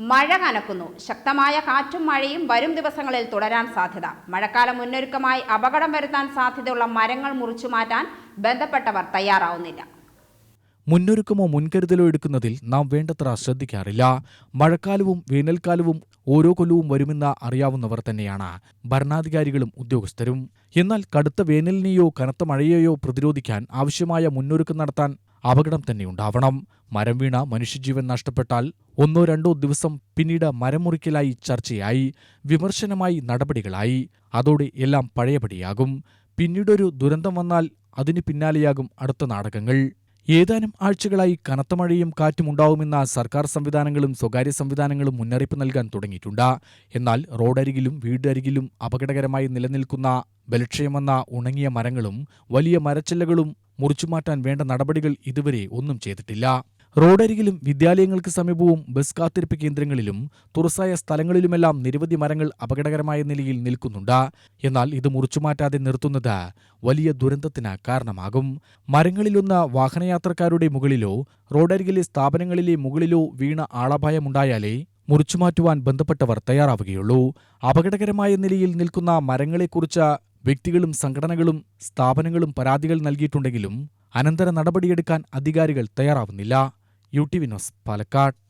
മഴ കനക്കുന്നു. ശക്തമായ കാറ്റും മഴയും വരും ദിവസങ്ങളിൽ തുടരാൻ സാധ്യത. മഴക്കാല മുന്നൊരുക്കമായി അപകടം വരുത്താൻ സാധ്യതയുള്ള മരങ്ങൾ മുറിച്ചു മാറ്റാൻ ബന്ധപ്പെട്ടവർ തയ്യാറാവുന്നില്ല. മുന്നൊരുക്കമോ മുൻകരുതലോ എടുക്കുന്നതിൽ നാം വേണ്ടത്ര ശ്രദ്ധിക്കാറില്ല. മഴക്കാലവും വേനൽക്കാലവും ഓരോ കൊല്ലവും വരുമെന്ന് അറിയാവുന്നവർ തന്നെയാണ്. ഭരണാധികാരികളും ഉദ്യോഗസ്ഥരും. എന്നാൽ കടുത്ത വേനലിനെയോ കനത്ത മഴയെയോ പ്രതിരോധിക്കാൻ ആവശ്യമായ മുന്നൊരുക്കം നടത്താൻ അപകടം തന്നെ ഉണ്ടാവണം. മരം വീണ മനുഷ്യജീവൻ നഷ്ടപ്പെട്ടാൽ ഒന്നോ രണ്ടോ ദിവസം പിന്നീട് മരം മുറിക്കലായി ചർച്ചയായി വിമർശനമായി നടപടികളായി. അതോടെ എല്ലാം പഴയപടിയാകും. പിന്നീടൊരു ദുരന്തം വന്നാൽ അതിനു പിന്നാലെയാകും അടുത്ത നാടകങ്ങൾ. ഏതാനും ആഴ്ചകളായി കനത്ത മഴയും കാറ്റും ഉണ്ടാവുമെന്ന സർക്കാർ സംവിധാനങ്ങളും സ്വകാര്യ സംവിധാനങ്ങളും മുന്നറിയിപ്പ് നൽകാൻ തുടങ്ങിയിട്ടുണ്ട്. എന്നാൽ റോഡരികിലും വീടരികിലും അപകടകരമായി നിലനിൽക്കുന്ന ബലക്ഷയമെന്ന ഉണങ്ങിയ മരങ്ങളും വലിയ മരച്ചില്ലകളും മുറിച്ചുമാറ്റാൻ വേണ്ട നടപടികൾ ഇതുവരെ ഒന്നും ചെയ്തിട്ടില്ല. റോഡരികിലും വിദ്യാലയങ്ങൾക്ക് സമീപവും ബസ് കാത്തിരിപ്പ് കേന്ദ്രങ്ങളിലും തുറസായ സ്ഥലങ്ങളിലുമെല്ലാം നിരവധി മരങ്ങൾ അപകടകരമായ നിലയിൽ നിൽക്കുന്നുണ്ട്. എന്നാൽ ഇത് മുറിച്ചുമാറ്റാതെ നിർത്തുന്നത് വലിയ ദുരന്തത്തിന് കാരണമാകും. മരങ്ങളിലൊന്ന് വാഹനയാത്രക്കാരുടെ മുകളിലോ റോഡരികിലെ സ്ഥാപനങ്ങളിലെ മുകളിലോ വീണ ആളപായമുണ്ടായാലേ മുറിച്ചുമാറ്റുവാൻ ബന്ധപ്പെട്ടവർ തയ്യാറാവുകയുള്ളൂ. അപകടകരമായ നിലയിൽ നിൽക്കുന്ന മരങ്ങളെക്കുറിച്ച് വ്യക്തികളും സംഘടനകളും സ്ഥാപനങ്ങളും പരാതികൾ നൽകിയിട്ടുണ്ടെങ്കിലും അനന്തര നടപടിയെടുക്കാൻ അധികാരികൾ തയ്യാറാവുന്നില്ല. യു ടി വിനോസ് പാലക്കാട്.